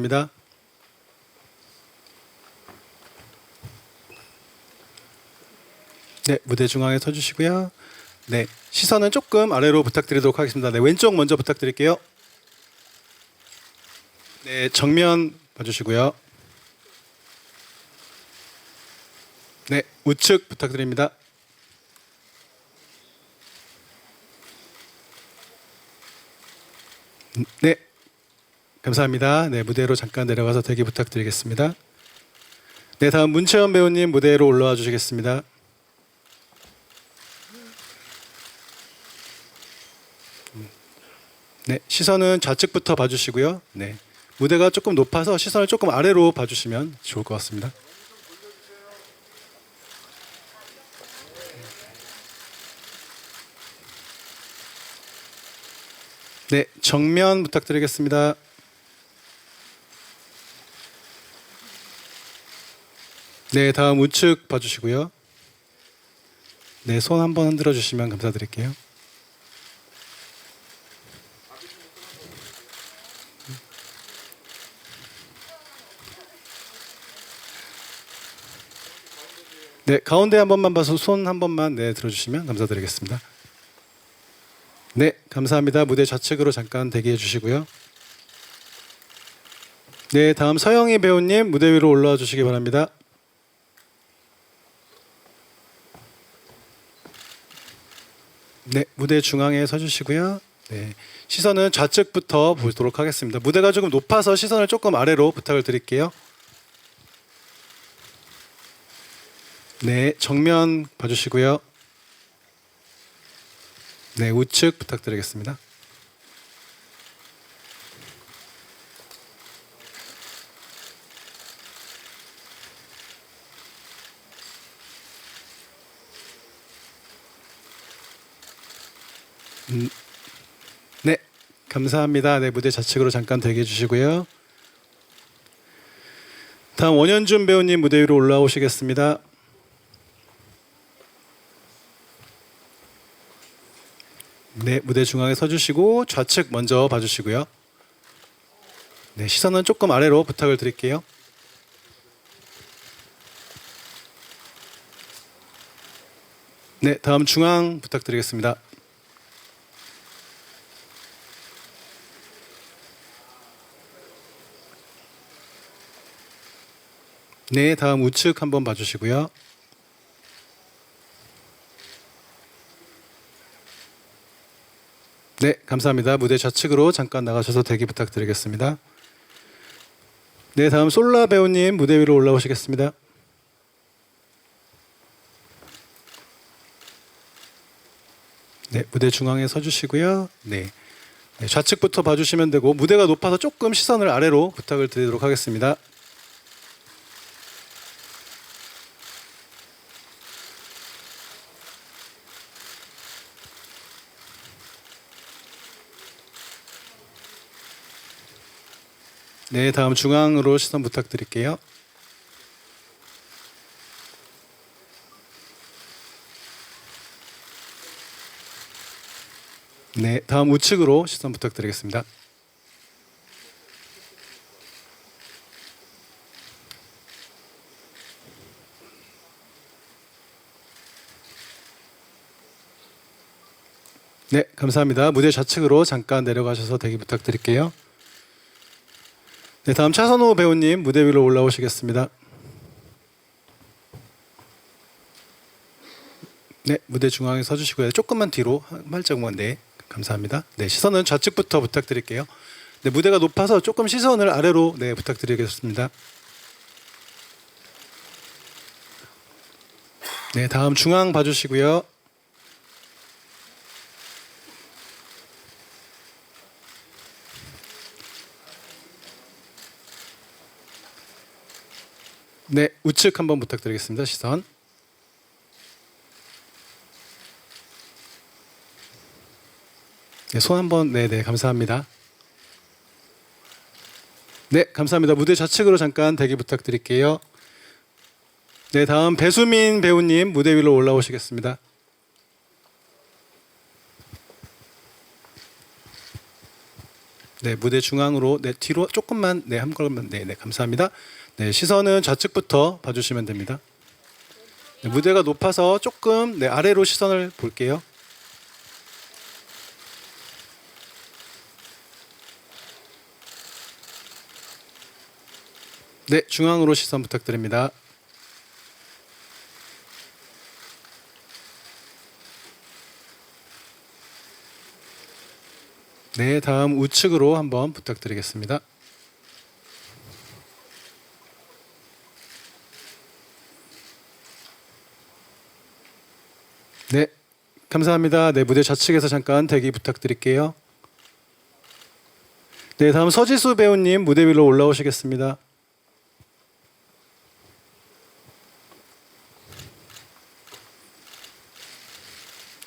입니다. 네, 무대 중앙에 서 주시고요. 네, 시선은 조금 아래로 부탁드리도록 하겠습니다. 네, 왼쪽 먼저 부탁드릴게요. 네, 정면 봐 주시고요. 네, 우측 부탁드립니다. 네, 감사합니다. 네, 무대로 잠깐 내려가서 대기 부탁드리겠습니다. 네, 다음 문채원 배우님 무대로 올라와 주시겠습니다. 네, 시선은 좌측부터 봐주시고요. 네, 무대가 조금 높아서 시선을 조금 아래로 봐주시면 좋을 것 같습니다. 네, 정면 부탁드리겠습니다. 네, 다음 우측 봐주시고요. 네, 손 한번 흔들어 주시면 감사드릴게요. 네, 가운데 한 번만 봐서 손 한 번만 네 들어주시면 감사드리겠습니다. 네, 감사합니다. 무대 좌측으로 잠깐 대기해 주시고요. 네, 다음 서영희 배우님 무대 위로 올라와 주시기 바랍니다. 네, 무대 중앙에 서주시고요. 네, 시선은 좌측부터 보도록 하겠습니다. 무대가 조금 높아서 시선을 조금 아래로 부탁을 드릴게요. 네, 정면 봐주시고요. 네, 우측 부탁드리겠습니다. 음, 네, 감사합니다. 네, 무대 좌측으로 잠깐 대기해 주시고요. 다음 원현준 배우님 무대 위로 올라오시겠습니다. 네, 무대 중앙에 서주시고 좌측 먼저 봐주시고요. 네, 시선은 조금 아래로 부탁을 드릴게요. 네, 다음 중앙 부탁드리겠습니다. 네, 다음 우측 한번 봐주시고요. 네, 감사합니다. 무대 좌측으로 잠깐 나가셔서 대기 부탁드리겠습니다. 네, 다음 솔라 배우님 무대 위로 올라오시겠습니다. 네, 무대 중앙에 서주시고요. 네, 네, 좌측부터 봐주시면 되고 무대가 높아서 조금 시선을 아래로 부탁을 드리도록 하겠습니다. 네, 다음 중앙으로 시선 부탁드릴게요. 네, 다음 우측으로 시선 부탁드리겠습니다. 네, 감사합니다. 무대 좌측으로 잠깐 내려가셔서 대기 부탁드릴게요. 네, 다음 차선호 배우님 무대 위로 올라오시겠습니다. 네, 무대 중앙에 서주시고요. 조금만 뒤로 한 발짝만 네, 감사합니다. 네, 시선은 좌측부터 부탁드릴게요. 네, 무대가 높아서 조금 시선을 아래로 네 부탁드리겠습니다. 네, 다음 중앙 봐주시고요. 네, 우측 한번 부탁드리겠습니다. 시선. 네, 손 한번 네, 네, 감사합니다. 네, 감사합니다. 무대 좌측으로 잠깐 대기 부탁드릴게요. 네, 다음 배수민 배우님 무대 위로 올라오시겠습니다. 네, 무대 중앙으로 네, 뒤로 조금만 네, 한 걸음만 네, 네, 감사합니다. 네, 시선은 좌측부터 봐 주시면 됩니다. 네, 무대가 높아서 조금 네, 아래로 시선을 볼게요. 네, 중앙으로 시선 부탁드립니다. 네, 다음 우측으로 한번 부탁드리겠습니다. 네, 감사합니다. 네, 무대 좌측에서 잠깐 대기 부탁드릴게요. 네, 다음 서지수 배우님 무대 위로 올라오시겠습니다.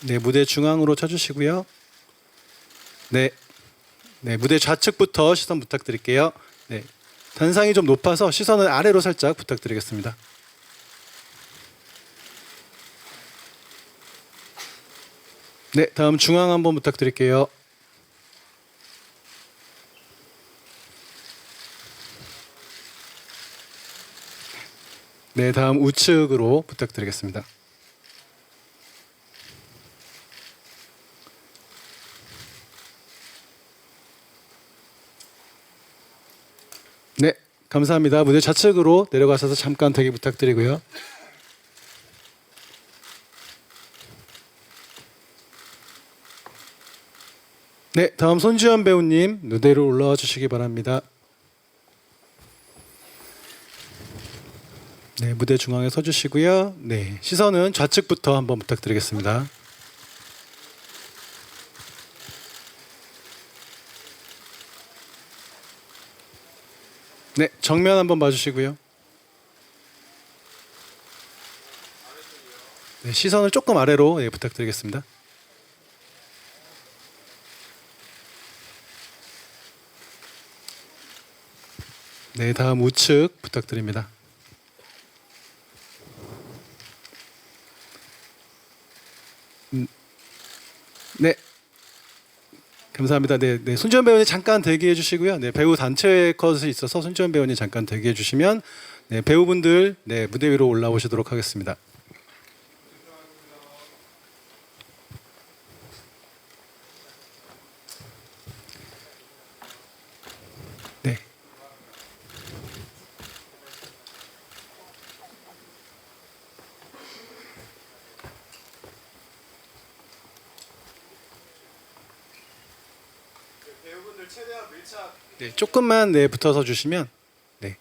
네, 무대 중앙으로 쳐주시고요. 네, 네 무대 좌측부터 시선 부탁드릴게요. 네, 단상이 좀 높아서 시선을 아래로 살짝 부탁드리겠습니다. 네, 다음 중앙 한번 부탁드릴게요. 네, 다음 우측으로 부탁드리겠습니다. 네, 감사합니다. 무대 좌측으로 내려가셔서 잠깐 대기 부탁드리고요. 네, 다음 손지현 배우님 무대로 올라와 주시기 바랍니다. 네, 무대 중앙에 서 주시고요. 네, 시선은 좌측부터 한번 부탁드리겠습니다. 네, 정면 한번 봐주시고요. 네, 시선을 조금 아래로 예, 부탁드리겠습니다. 네, 다음 우측 부탁드립니다. 음, 네, 감사합니다. 네, 네, 손지현 배우님 잠깐 대기해 주시고요. 네, 배우 단체 컷이 있어서 손지현 배우님 잠깐 대기해 주시면 네, 배우분들 네, 무대 위로 올라오시도록 하겠습니다. 배우분들 최대한 밀착. 네, 조금만 네 붙어서 주시면 네.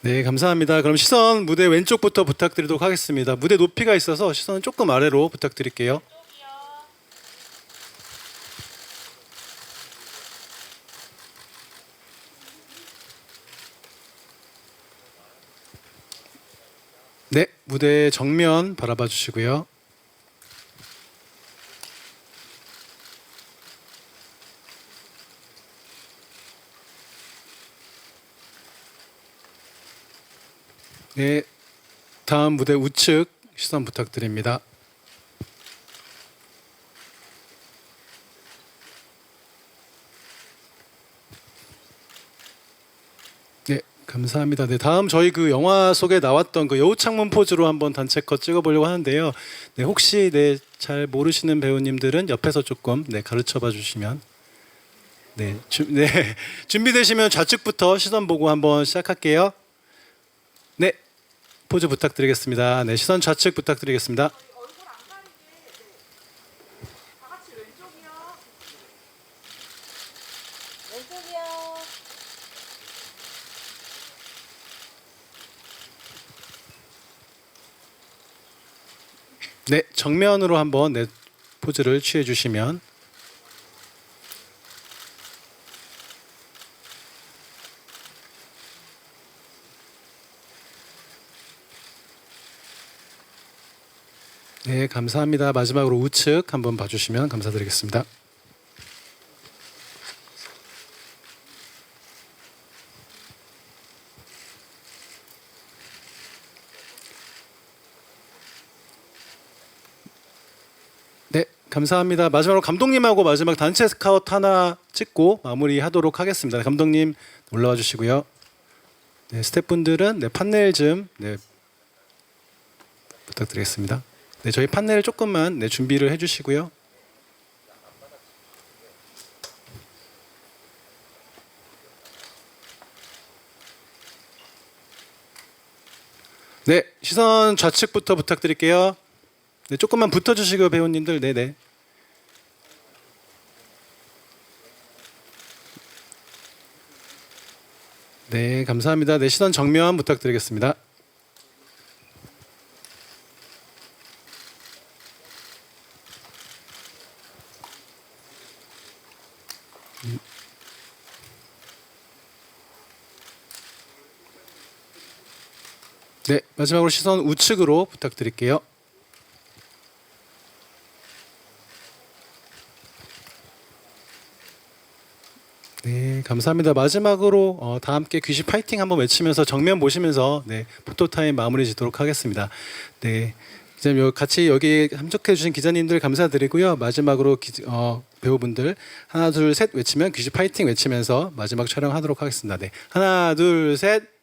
네, 감사합니다. 그럼 시선 무대 왼쪽부터 부탁드리도록 하겠습니다. 무대 높이가 있어서 시선은 조금 아래로 부탁드릴게요. 네, 무대 정면 바라봐 주시고요. 네, 다음 무대 우측 시선 부탁드립니다. 네, 감사합니다. 네, 다음 저희 그 영화 속에 나왔던 그 여우 창문 포즈로 한번 단체 컷 찍어보려고 하는데요. 네, 혹시 네, 잘 모르시는 배우님들은 옆에서 조금 네, 가르쳐봐 주시면 네, 주, 네, 준비되시면 좌측부터 시선 보고 한번 시작할게요. 네, 포즈 부탁드리겠습니다. 네, 시선 좌측 부탁드리겠습니다. 네, 정면으로 한번 네, 포즈를 취해 주시면 네, 감사합니다. 마지막으로 우측 한번 봐주시면 감사드리겠습니다. 네, 감사합니다. 마지막으로 감독님하고 마지막 단체 스카우트 하나 찍고 마무리하도록 하겠습니다. 감독님 올라와 주시고요. 네, 스태프분들은 네, 판넬 좀 네, 부탁드리겠습니다. 네, 저희 판넬 조금만 네, 준비를 해주시고요. 네, 시선 좌측부터 부탁드릴게요. 네, 조금만 붙어주시고 배우님들, 네, 네. 네, 감사합니다. 네, 시선 정면 부탁드리겠습니다. 네, 마지막으로 시선 우측으로 부탁드릴게요. 네, 감사합니다. 마지막으로 어, 다 함께 귀시 파이팅 한번 외치면서 정면 보시면서 네, 포토 타임 마무리 짓도록 하겠습니다. 네. 요- 같이 여기 함족해 주신 기자님들 감사드리고요. 마지막으로 기, 어, 배우분들 하나 둘 셋 외치면 귀시 파이팅 외치면서 마지막 촬영하도록 하겠습니다. 네. 하나 둘 셋.